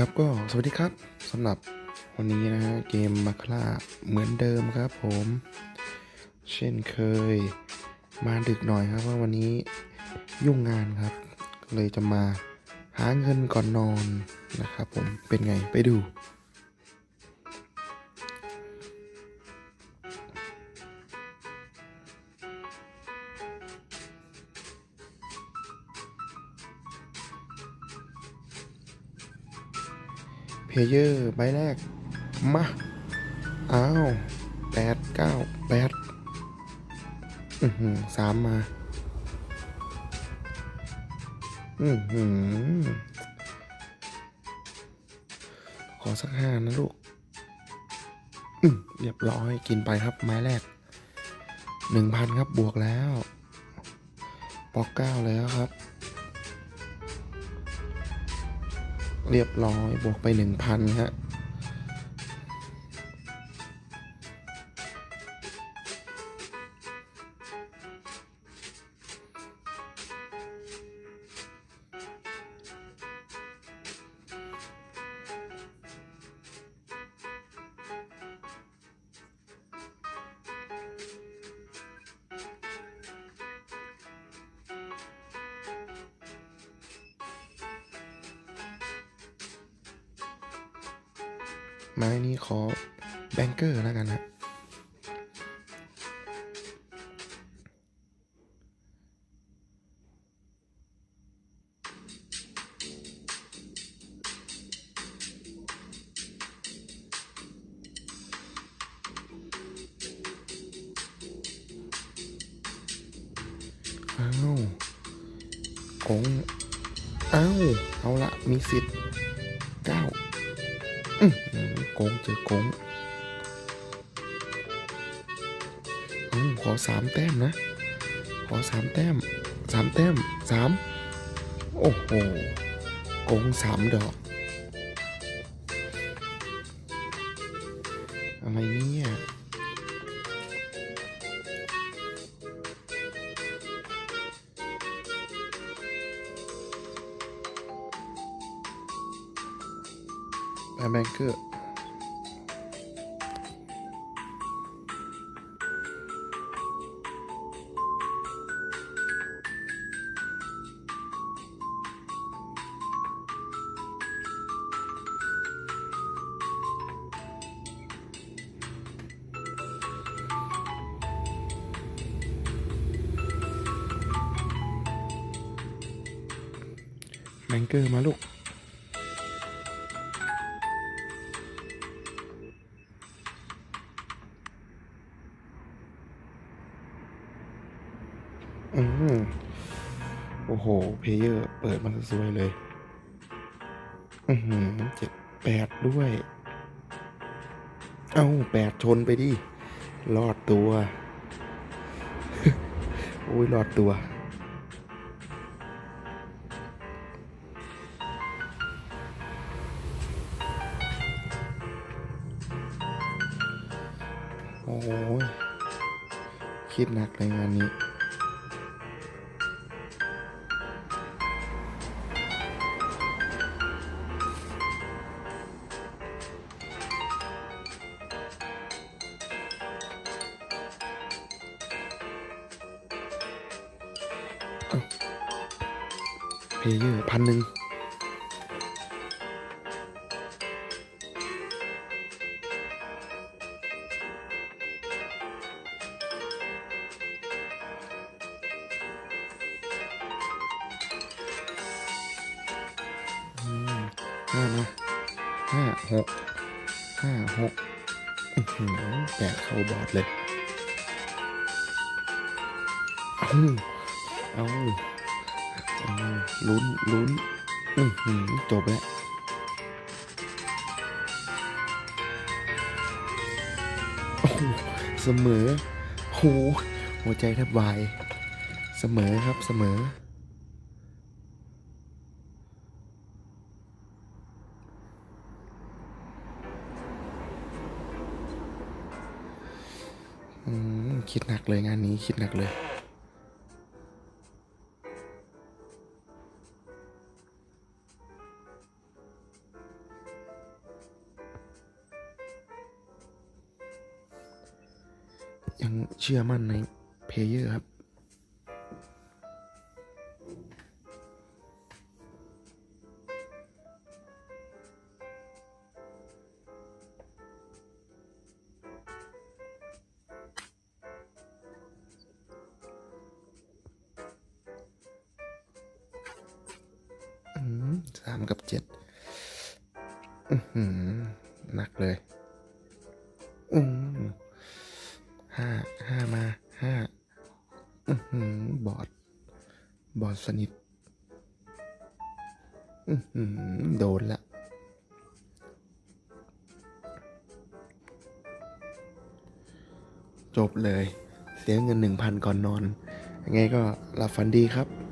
ครับก็สวัสดีครับสำหรับวันนี้นะฮะเกมมาคลาเหมือนเดิมครับผม เช่นเคยมาดึกหน่อยครับว่าวันนี้ยุ่งงานครับ เลยจะมาหาเงินก่อนนอนนะครับผมเป็นไงไปดู เพลเยอร์ใบแรก มา อ้าวแปดเก้าแปดอือหือสามมา อือหือ ขอสักห้านะลูก อืมเรียบร้อยกินไปครับไม้แรกหนึ่งพันครับบวกแล้ว ปอกเก้าแล้วครับ เรียบร้อยบวกไปหนึ่งพันฮะ ไม้นี้ขอแบงเกอร์แล้วกันนะอ้าวกงอ้าว เอาละมีสิทธิ์เก้าอื้อหือ โกงเจอโกงอืมขอสามแต้มนะ ขอสามแต้มสามแต้มสามโอ้โหโกงสามดอก อะไรเนี่ยแบงค์เกอร์ แบงเกอร์มาลูก อืม โอ้โห เพลเยอร์เปิดมันสวยเลย อือหือเจ็ดแปดด้วย เอ้าแปดชนไปดิ รอดตัวโอ้ยรอดตัว โอ้ยคิดหนักเลยงานนี้เพลเยอร์พันหนึ่ง ห้ามาห้าหกห้าหกอื้อหือแปดเข้าบอดเลยเอาเอาอืมลุ้นลุ้นอือหือจบแล้วโอ้เสมอโหหัวใจแทบวาย เสมอครับเสมอ คิดหนักเลยงานนี้คิดหนักเลยยังเชื่อมั่นในเพลเยอร์ครับ สามกับเจ็ดหนักเลยอืห้าห้ามาห้าบอด บอดสนิทโดนละจบเลย เสียเงินหนึ่งพันก่อนนอน ยังไงก็หลับฝันดีครับ